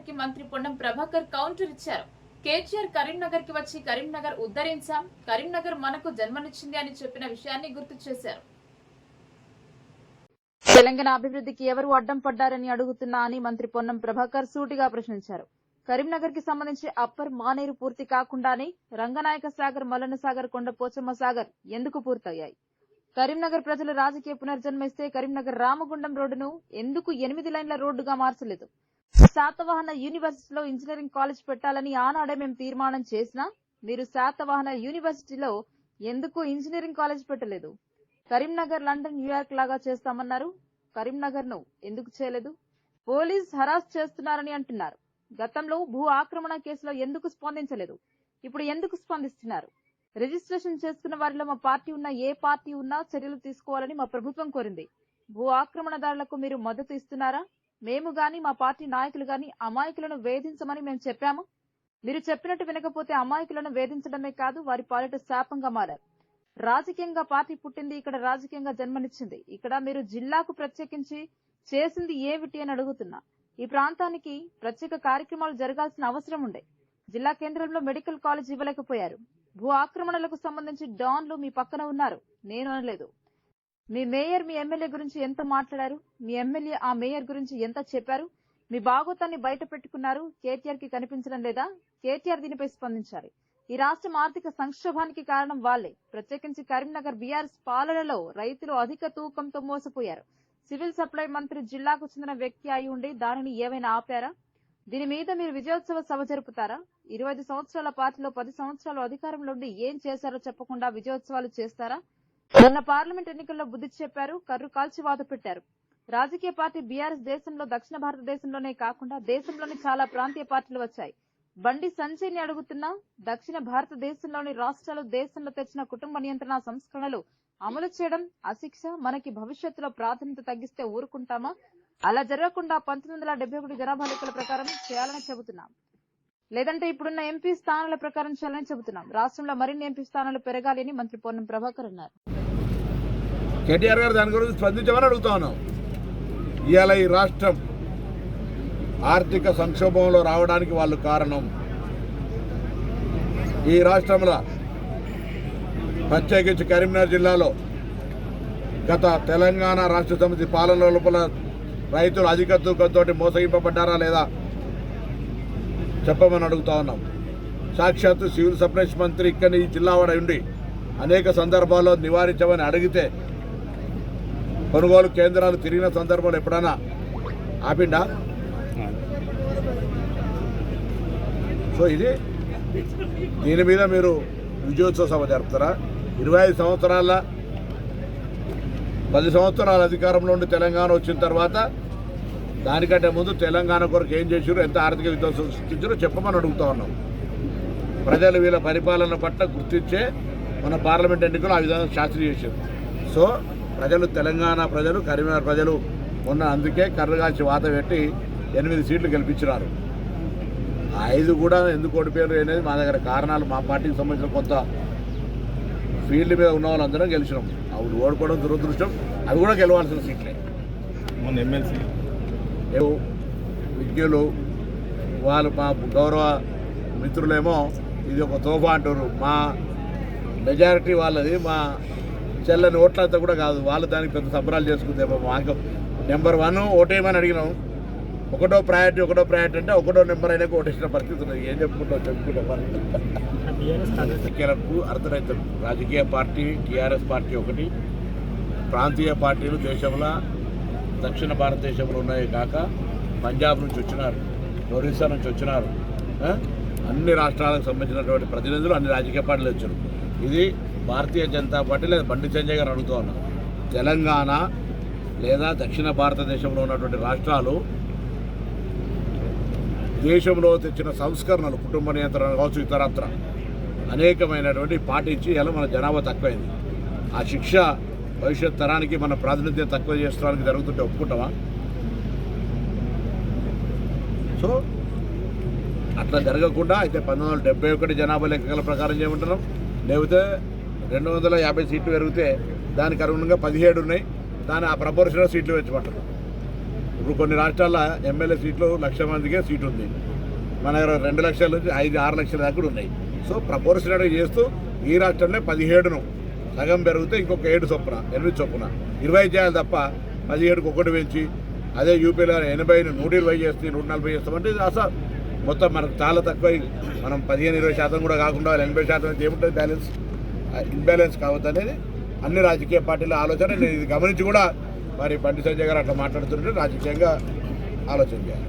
కేటీఆర్కి మంత్రి పొన్నం ప్రభాకర్ కౌంటర్ ఇచ్చారు. కేటీఆర్ కరీంనగర్కి వచ్చి కరీంనగర్ ఉద్ధరించాం. కరీంనగర్ మనకు జన్మనిచ్చింది అని చెప్పిన విషయాన్ని గుర్తు చేశారు. తెలంగాణ అభివృద్ధికి ఎవరు అడ్డం పడ్డారని అడుగుతున్నా అని మంత్రి పొన్నం ప్రభాకర్ సూటిగా ప్రశ్నించారు. కరీంనగర్కి సంబంధించి అప్పర్ మానేరు పూర్తి కాకుండానే రంగనాయక సాగర్ మల్లన్న సాగర్ కొండ పోచమ్మ సాగర్ ఎందుకు పూర్తయ్యాయి? కరీంనగర్ ప్రజలు రాజకీయ పునర్జన్మిస్తే కరీంనగర్ రామగుండం రోడ్డును ఎందుకు ఎనిమిది లైన్ల రోడ్డుగా మార్చలేదు? శాతవాహన యూనివర్సిటీలో ఇంజనీరింగ్ కాలేజ్ పెట్టాలని ఆనాడే మేము తీర్మానం చేసినా మీరు శాతవాహన యూనివర్సిటీలో ఎందుకు ఇంజనీరింగ్ కాలేజ్ పెట్టలేదు? కరీంనగర్ లండన్ న్యూయార్క్ లాగా చేస్తామన్నారు. కరీంనగర్ను ఎందుకు చేయలేదు? పోలీస్ హరాస్ చేస్తున్నారని అంటున్నారు. గతంలో భూ ఆక్రమణ కేసులో ఎందుకు స్పందించలేదు? ఇప్పుడు ఎందుకు స్పందిస్తున్నారు? రిజిస్ట్రేషన్ చేసుకున్న వారిలో మా పార్టీ ఉన్న ఏ పార్టీ ఉన్నా చర్యలు తీసుకోవాలని మా ప్రభుత్వం కోరింది. భూ ఆక్రమణదారులకు మీరు మద్దతు ఇస్తున్నారా? మేము గాని మా పార్టీ నాయకులు గాని అమాయకులను వేధించమని మేము చెప్పాము. మీరు చెప్పినట్టు వినకపోతే అమాయకులను వేధించడమే కాదు వారి పాలిట శాపంగా మారారు. రాజకీయంగా పార్టీ పుట్టింది ఇక్కడ రాజకీయంగా జన్మనిచ్చింది. ఇక్కడ మీరు జిల్లాకు ప్రత్యేకించి చేసింది ఏమిటి అని అడుగుతున్నా. ఈ ప్రాంతానికి ప్రత్యేక కార్యక్రమాలు జరగాల్సిన అవసరం ఉండే. జిల్లా కేంద్రంలో మెడికల్ కాలేజ్ ఇవ్వలేకపోయారు. భూ ఆక్రమణలకు సంబంధించి డాన్లు మీ పక్కన ఉన్నారు. నేను అనలేదు. మీ మేయర్ మీ ఎమ్మెల్యే గురించి ఎంత మాట్లాడారు? మీ ఎమ్మెల్యే ఆ మేయర్ గురించి ఎంత చెప్పారు? మీ బాగోతాన్ని బయట పెట్టుకున్నారు. కేటీఆర్కి కనిపించడం లేదా? కేటీఆర్ దీనిపై స్పందించాలి. ఈ రాష్ట్రం ఆర్థిక సంక్షోభానికి కారణం వాళ్ళే ప్రత్యేకించి కరీంనగర్ బీఆర్ఎస్ పాలనలో రైతులు అధిక తూకంతో మోసపోయారు. సివిల్ సప్లై మంత్రి జిల్లాకు చెందిన వ్యక్తి అయి ఉండి దానిని ఏమైనా ఆపారా? దీని మీద మీరు విజయోత్సవ సభ జరుపుతారా? ఇరవై సంవత్సరాల పార్టీలో పది సంవత్సరాలు అధికారంలో ఉండి ఏం చేశారో చెప్పకుండా విజయోత్సవాలు చేస్తారా? మొన్న పార్లమెంట్ ఎన్నికల్లో బుద్ధి చెప్పారు కర్రు కాల్చి వాత పెట్టారు. రాజకీయ పార్టీ బీఆర్ఎస్ దేశంలో దక్షిణ భారతదేశంలోనే కాకుండా దేశంలోని చాలా ప్రాంతీయ పార్టీలు వచ్చాయి. బండి సంజయ్ని అడుగుతున్నా దక్షిణ భారతదేశంలోని రాష్ట్రాలు దేశంలో తెచ్చిన కుటుంబ నియంత్రణ సంస్కరణలు అమలు చేయడం అశిక్ష మనకి భవిష్యత్తులో ప్రాధాన్యత తగ్గిస్తే ఊరుకుంటామా? అలా జరగకుండా పంతొమ్మిది వందల డెబ్బై ఒకటి జనాభా లెక్కల ప్రకారం చేయాలని చెబుతున్నాం. లేదంటే ఇప్పుడున్న ఎంపీ స్థానాల ప్రకారం చేయాలని చెబుతున్నాం. రాష్ట్రంలో మరిన్ని ఎంపీ స్థానాలు పెరగాలి అని మంత్రి పొన్నం ప్రభాకర్ అన్నారు. కేటీఆర్ గారు దాని గురించి స్పందించమని అడుగుతా ఉన్నాం. ఇవాళ ఈ రాష్ట్రం ఆర్థిక సంక్షోభంలో రావడానికి వాళ్ళు కారణం. ఈ రాష్ట్రంలో ప్రత్యేకించి కరీంనగర్ జిల్లాలో గత తెలంగాణ రాష్ట్ర సమితి పాలన లోపల రైతులు అధిక తూకంతో మోసగింపబడ్డారా లేదా చెప్పమని అడుగుతా ఉన్నాం. సాక్షాత్తు సివిల్ సప్లైస్ మంత్రి ఇక్కడ ఈ జిల్లావాడ ఉండి అనేక సందర్భాల్లో నివారించమని అడిగితే కొనుగోలు కేంద్రాలు తిరిగిన సందర్భాలు ఎప్పుడైనా ఆపిండా? సో ఇది దీని మీద మీరు విజయోత్సవ సభ జరుపుతారా? ఇరవై ఐదు సంవత్సరాల పది సంవత్సరాల అధికారంలో ఉండి తెలంగాణ వచ్చిన తర్వాత దానికంటే ముందు తెలంగాణ కొరకు ఏం చేసారు ఎంత ఆర్థిక విధ్వంసం సృష్టించారో చెప్పమని అడుగుతా ఉన్నాం. ప్రజలు వీళ్ళ పరిపాలన పట్ల గుర్తించే మన పార్లమెంట్ ఎన్నికలు ఆ విధంగా శాస్త్రి చేశారు. సో ప్రజలు తెలంగాణ ప్రజలు కరీంనగర్ ప్రజలు ఉన్న అందుకే కర్రగాల్చి వాత పెట్టి ఎనిమిది సీట్లు గెలిపించినారు. ఆ ఐదు కూడా ఎందుకు ఓడిపోయారు అనేది మా దగ్గర కారణాలు మా పార్టీకి సంబంధించిన కొంత ఫీల్డ్ మీద ఉన్న వాళ్ళందరం గెలిచినాం. అవి ఓడిపోవడం దురదృష్టం. అవి కూడా గెలవాల్సిన సీట్లే. మొన్న ఎమ్మెల్సీ విజ్ఞులు వాళ్ళు మా గౌరవ మిత్రులేమో ఇది ఒక తోఫా అంటారు మా మెజారిటీ వాళ్ళది మా చెల్లని ఓట్లంతా కూడా కాదు. వాళ్ళు దానికి పెద్ద సంబరాలు చేసుకుందేమో మాకు నెంబర్ వన్ ఓటేయమని అడిగినాం. ఒకటో ప్రయారిటీ ఒకటో ప్రయారిటీ అంటే ఒకటో నెంబర్ అయినా ఓటేసిన పరిస్థితి ఉన్నది. ఏం చెప్పుకుంటాం చెప్పుకుంటాం మరి. రాజకీయ పార్టీ టీఆర్ఎస్ పార్టీ ఒకటి ప్రాంతీయ పార్టీలు దేశంలో దక్షిణ భారతదేశంలో ఉన్నాయి కాక పంజాబ్ నుంచి వచ్చినారు ఒరిస్సా నుంచి వచ్చినారు అన్ని రాష్ట్రాలకు సంబంధించినటువంటి ప్రతినిధులు అన్ని రాజకీయ పార్టీలు వచ్చారు. ఇది భారతీయ జనతా పార్టీ లేదా బండి సంజయ్ గారు అడుగుతూ తెలంగాణ లేదా దక్షిణ భారతదేశంలో ఉన్నటువంటి రాష్ట్రాలు దేశంలో తెచ్చిన సంస్కరణలు కుటుంబ నియంత్రణ కావచ్చు ఇతరత్ర అనేకమైనటువంటి పాటించి ఇలా మన జనాభా తక్కువైంది. ఆ శిక్ష భవిష్యత్ తరానికి మన ప్రాతినిధ్యం తక్కువ చేసుకోవడానికి జరుగుతుంటే ఒప్పుకుంటామా? సో అట్లా జరగకుండా అయితే పంతొమ్మిది వందల డెబ్బై ఒకటి జనాభా లెక్కల ప్రకారం చేయమంటున్నాం. లేకపోతే రెండు వందల యాభై సీట్లు పెరిగితే దానికి అనుగుణంగా పదిహేడు ఉన్నాయి. దాని ఆ ప్రపోర్షన్లో సీట్లు పెంచమంటున్నాం. ఇప్పుడు కొన్ని రాష్ట్రాల్లో ఎమ్మెల్యే సీట్లు లక్ష మందికే సీట్ ఉంది. మన దగ్గర రెండు లక్షల నుంచి ఐదు ఆరు లక్షల దాకా ఉన్నాయి. సో ప్రపోర్షనల్గా చేస్తూ ఈ రాష్ట్రంలో పదిహేడును సగం పెరిగితే ఇంకొక ఏడు చొప్పున ఎనిమిది చొప్పున. ఇరవై చేయాలి తప్ప పదిహేడుకి ఒకటి పెంచి అదే యూపీలో ఎనభై నూట ఇరవై చేస్తే నూట నలభై చేస్తామంటే ఇది అసలు మొత్తం మనకు చాలా తక్కువ మనం పదిహేను ఇరవై శాతం కూడా కాకుండా ఎనభై శాతం అయితే ఏముంటుంది? బ్యాలెన్స్ ఇన్బ్యాలెన్స్ కావద్దు అనేది అన్ని రాజకీయ పార్టీల ఆలోచన. నేను ఇది గమనించి కూడా మరి బండి సంజయ్ గారు అట్లా మాట్లాడుతుంటే రాజకీయంగా ఆలోచన చేయాలి.